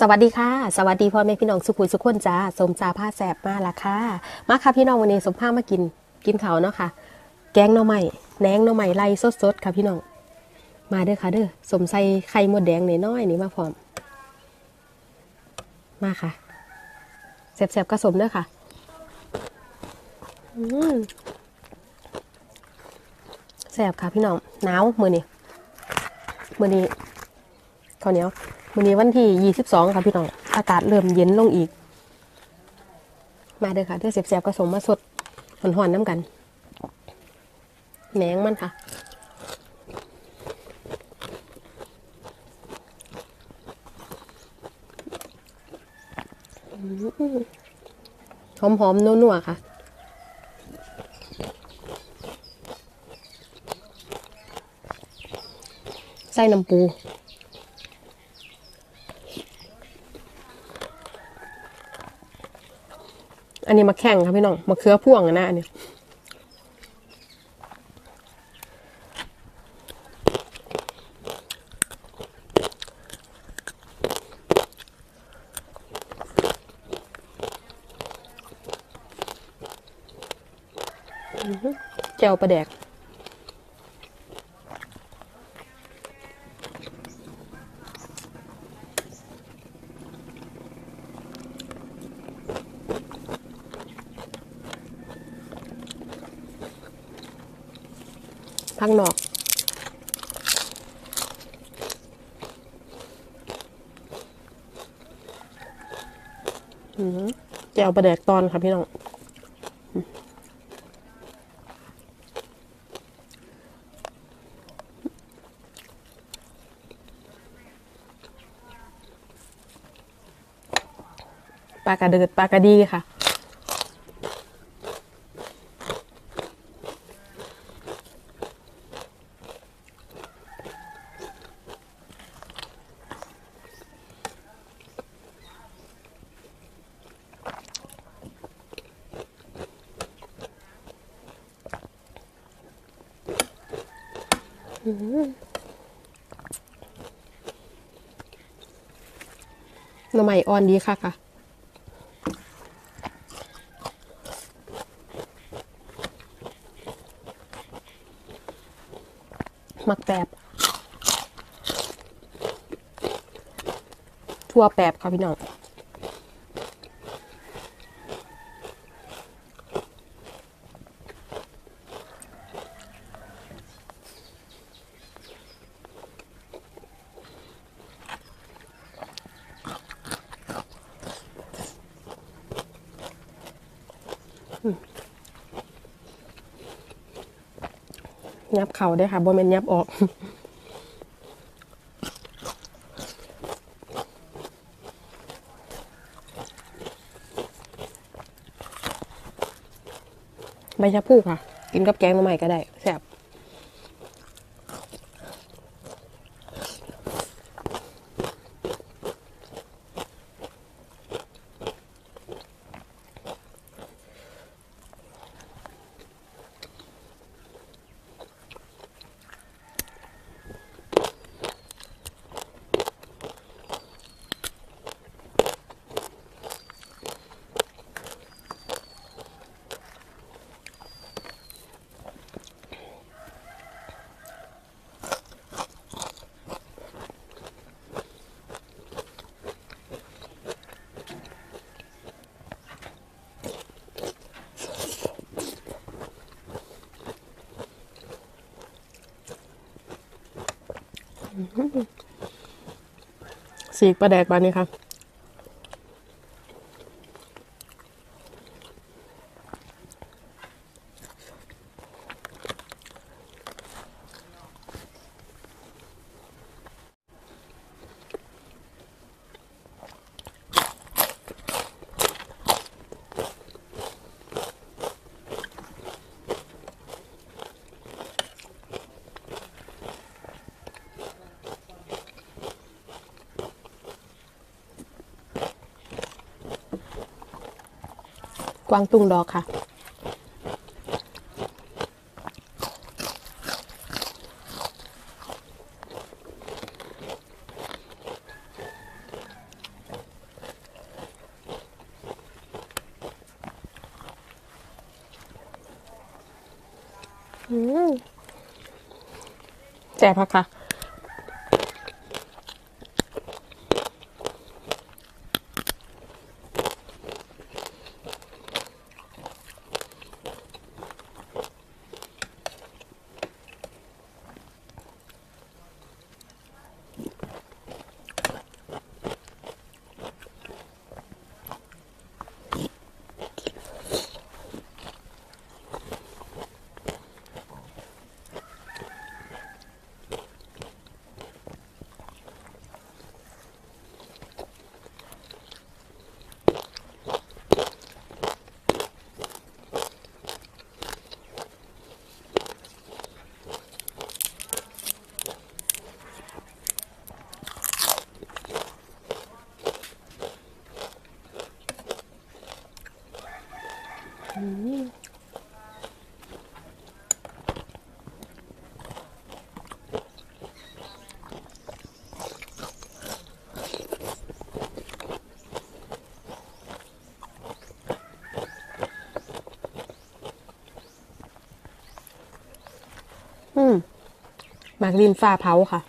สวัสดีค่ะ สวัสดีพ่อแม่พี่น้องสุขุยสุขคนจ้าสมจาผ้าแสบมาละค่ะ มาค่ะพี่น้องวันนี้สมผ้ามากินกินเขาเนาะค่ะ แกงหน่อไม้แหนงหน่อไม้ไล่สดๆค่ะพี่น้อง มาเด้อค่ะเด้อสมใส่ไข่มดแดงน้อยๆนี่มาพร้อม มาค่ะแสบๆกระสมเด้อค่ะอืมแสบค่ะพี่น้องหนาวมือนี้มือนี้ข้าวเหนียว วันนี้วันที่ 22 ค่ะพี่น้อง อากาศเริ่มเย็นลงอีก มาเด้อค่ะเด้อเสียบๆก็สมมาสดหอนๆน้ำกันแหนงมันค่ะ หอมๆนัวๆค่ะไส้น้ำปู อันนี้มาแข่งครับพี่น้องมาเคือพ่วงนะอันนี้แจวปลาแดก แจวประแดกตอนค่ะพี่น้องปลากระเดิดปลากระดีค่ะ หน่อไม้อ่อนดีค่ะค่ะมักแปบทั่วแปบค่ะพี่น้อง ยับเข่าได้ค่ะบ่แม่นยับออกใบชะพูค่ะ กินกับแกงหน่อไม้ก็ได้แซ่บ สีกปลาแดกบานนี้ค่ะ วางตุ้งดอกค่ะแจ่กค่ะ อืมหมากดินฟ้าเผาค่ะ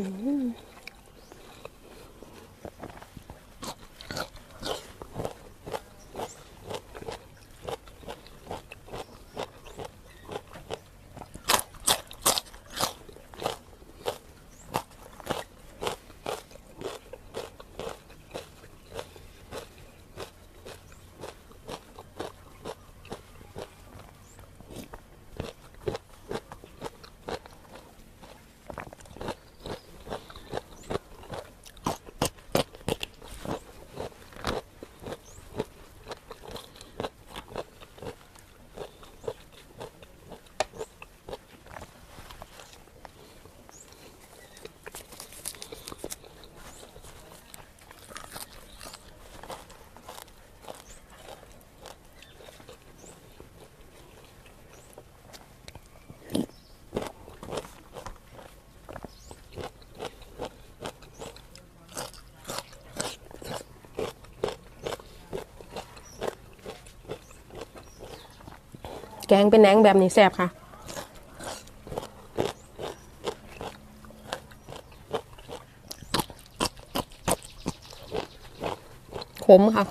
Mm -hmm. แกงเป็นแหนงแบบนี้แซ่บค่ะขมค่ะ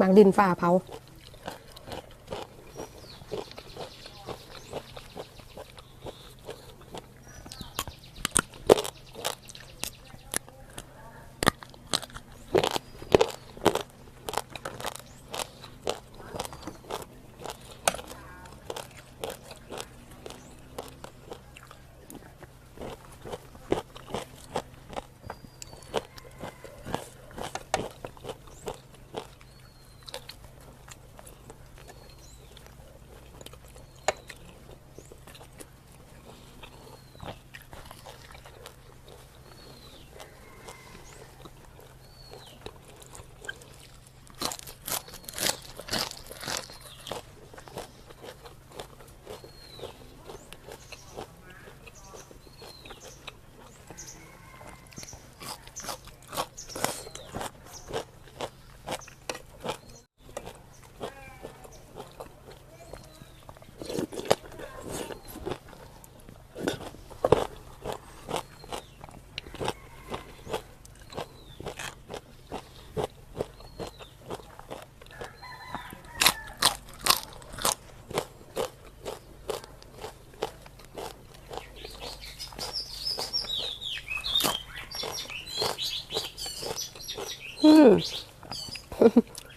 บางดินฝ่าเผา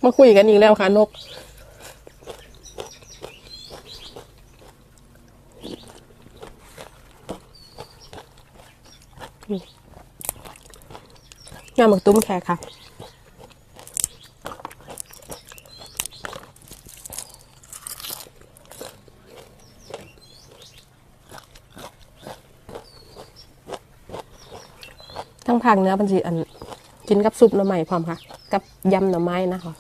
มาคุยกันอีกแล้วค่ะนก งานหมึกตุ้มแขกค่ะทั้งผักเนื้อมันสิอัน กินกับซุปหน่อไม้พร้อมค่ะ กับยำหน่อไม้นะคะ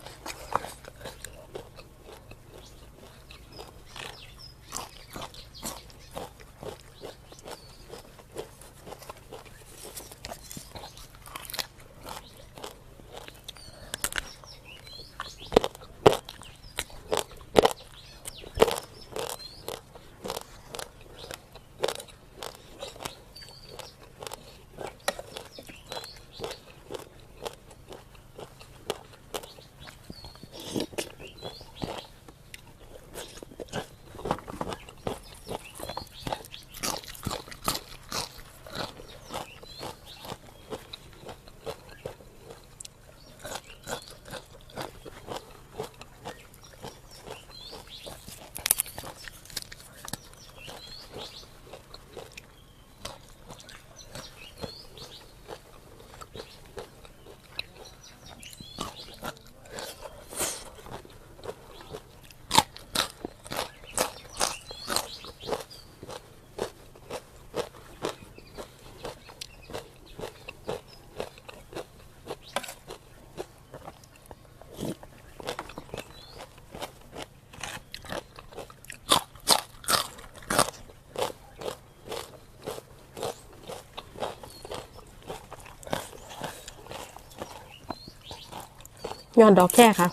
ย้อนดอกแค่ค่ะ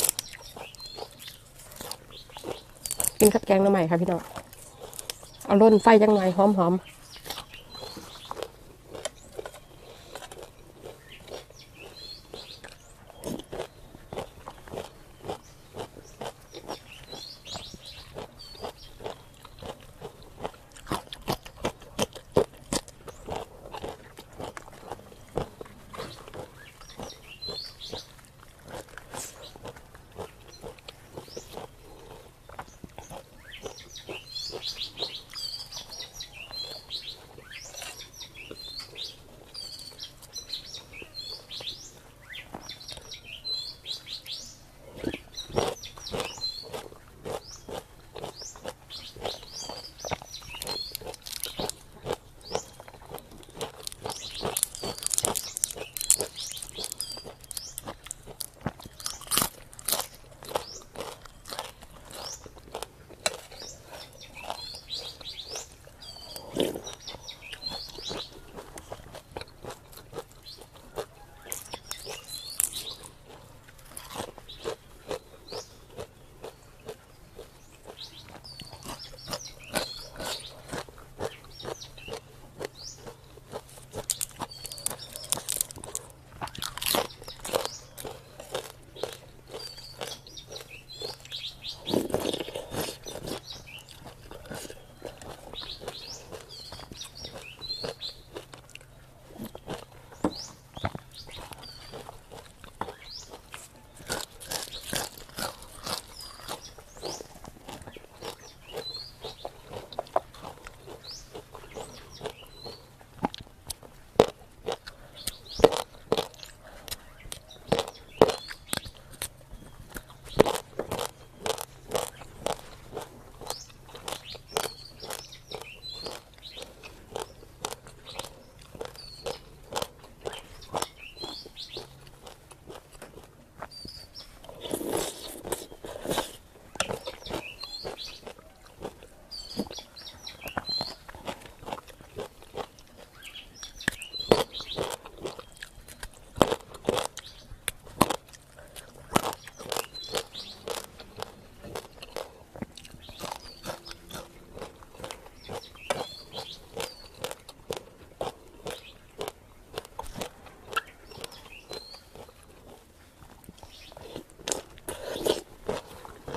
กินกับแกงหน้ำใหม่ค่ะพี่น้อง เอาล้นไฟจังหน่อยหอมหอม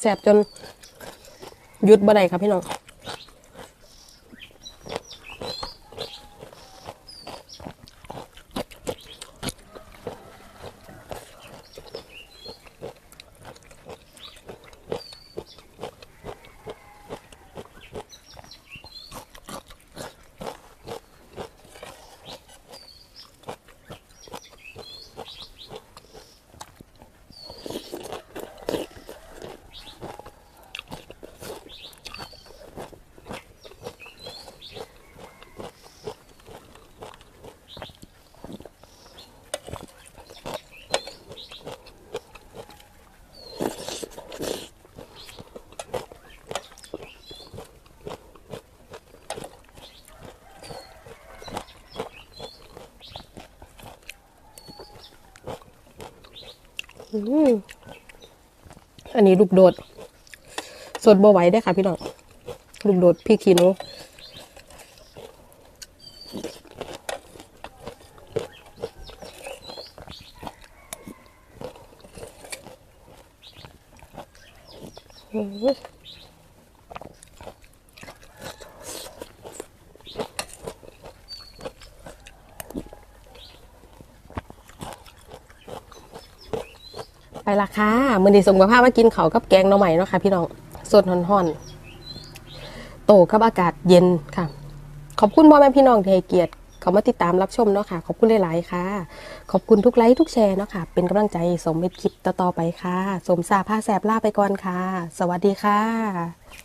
แสบจนหยุดบ่ได้ครับพี่น้อง อันนี้ลูกโดด สดบ่ไหวได้ค่ะพี่น้อง ลูกโดดพี่ขีนุอืม ไปละค่ะมือดีสมกับภาพว่ากินเขากับแกงหน่อใหม่เนาะค่ะพี่น้องสดห่อนๆโตกับอากาศเย็นค่ะ ขอบคุณพ่อแม่พี่น้องที่ให้เกียรติเขามาติดตามรับชมเนาะค่ะ ขอบคุณหลายๆค่ะ ขอบคุณทุกไลค์ทุกแชร์เนาะค่ะ เป็นกำลังใจสมเม็ดคลิปต่อๆไปค่ะ สมสาผ้าแสบล่าไปก่อนค่ะ สวัสดีค่ะ